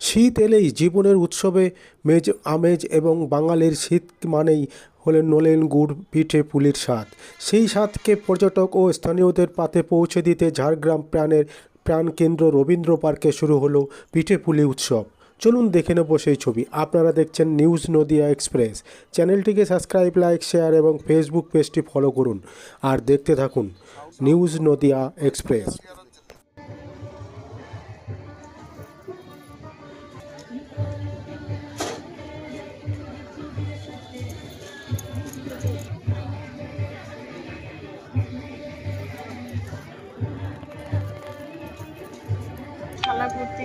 শীত এলেই জীবনের উৎসবে মেজ আমেজ এবং বাঙালির শীত মানেই হলেন নলেন গুড়, পিঠে পুলির স্বাদ। সেই স্বাদকে পর্যটক ও স্থানীয়দের পাতে পৌঁছে দিতে ঝাড়গ্রাম প্রাণের প্রাণকেন্দ্র রবীন্দ্র পার্কে শুরু হলো পিঠে পুলি উৎসব। চলুন দেখে নেব সেই ছবি। আপনারা দেখছেন নিউজ নদিয়া এক্সপ্রেস। চ্যানেলটিকে সাবস্ক্রাইব, লাইক, শেয়ার এবং ফেসবুক পেজটি ফলো করুন। আর দেখতে থাকুন নিউজ নদিয়া এক্সপ্রেস।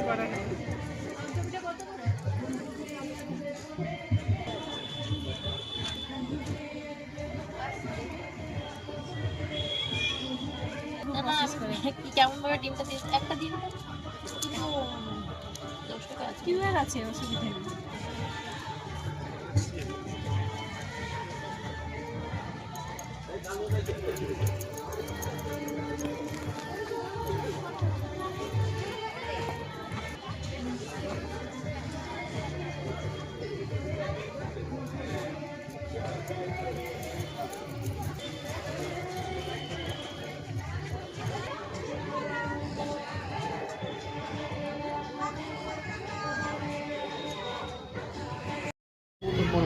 করা নেই। কি কেমন ভাবে ডিমটা দিয়েছে? একটা ডিম কিন্তু আছে। অসুবিধা নেই।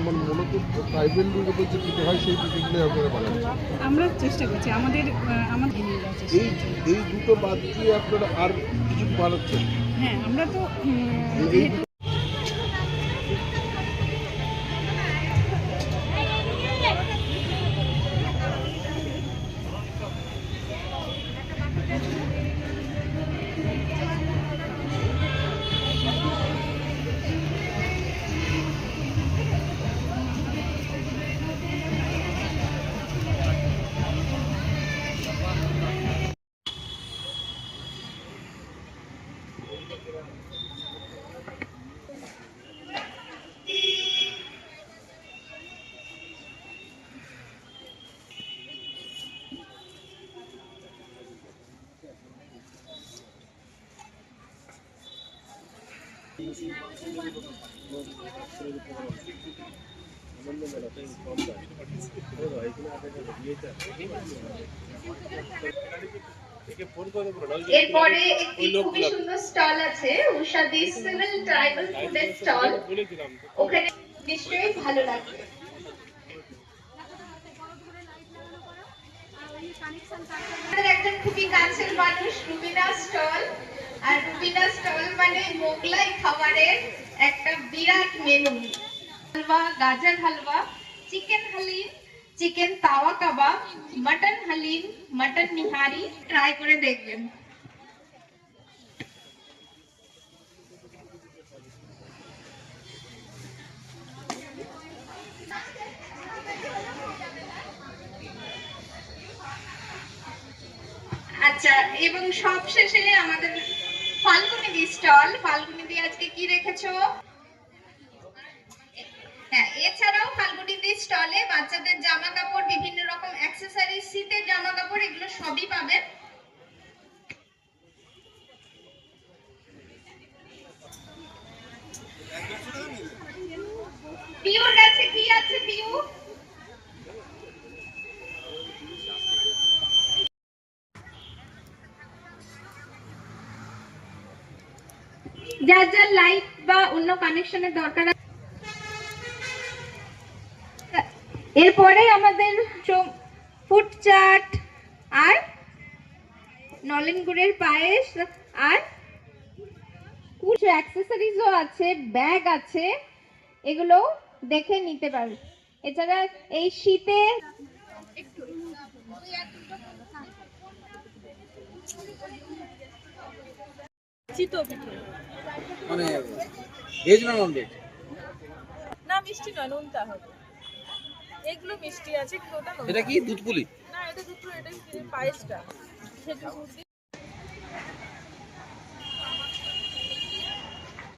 মানে মূলত ট্রাইবেল মূলত যে পিঠে হয় সেই পিঠেগুলোই আপনারা বানাচ্ছেন আমরা চেষ্টা করছি আমাদের আমাদের এই এই দুটো বাদ দিয়ে আপনারা আর কিছু বানাচ্ছেন? হ্যাঁ আমরা তো এরপরে একটি খুবই সুন্দর স্টল আছে উষাদি সিভিল ট্রাইবাল ফুডের স্টল। ওখানে নিশ্চয়ই ভালো লাগবে। একজন খুবই কাছের মানুষ, রুবিনা স্টল। আর রুবিনা স্টল মানে মোগলাই খাবারের একটা বিরাট মেনু হালুয়া, গাজর হালুয়া chicken haleem chicken tawa kebab mutton haleem mutton nihari. Try করে দেখবেন। আচ্ছা এবং সবশেষে আমাদের ফাল্গুনি স্টল। ফাল্গুনি দি আজকে কি রেখেছো? হ্যাঁ এছাড়াও ফাল্গুনিদি স্টলে বাচ্চাদের জামা কাপড় বিভিন্ন রকম অ্যাক্সেসরিজ শীতের জামা কাপড় এগুলো সবই পাবেন পিউর কাছে কি আছে পিউ যার যার লাইট বা অন্য কানেকশনের দরকার এরপরে আমাদের ফুড চাট আর নলেন গুড়ের পায়েস আর কিছু অ্যাক্সেসরিজও আছে ব্যাগ আছে, এগুলো দেখে নিতে পারবে এছাড়া এই শীতে মানে ভেজ না নন ভেজ না মিষ্টি নয় নোনতা হবে। এগুলো মিষ্টি আছে কিন্তু ওটা এটা কি? দুধ পুলি না এটা দুটো এটা কি পায়েসটা? খেজুর দিয়ে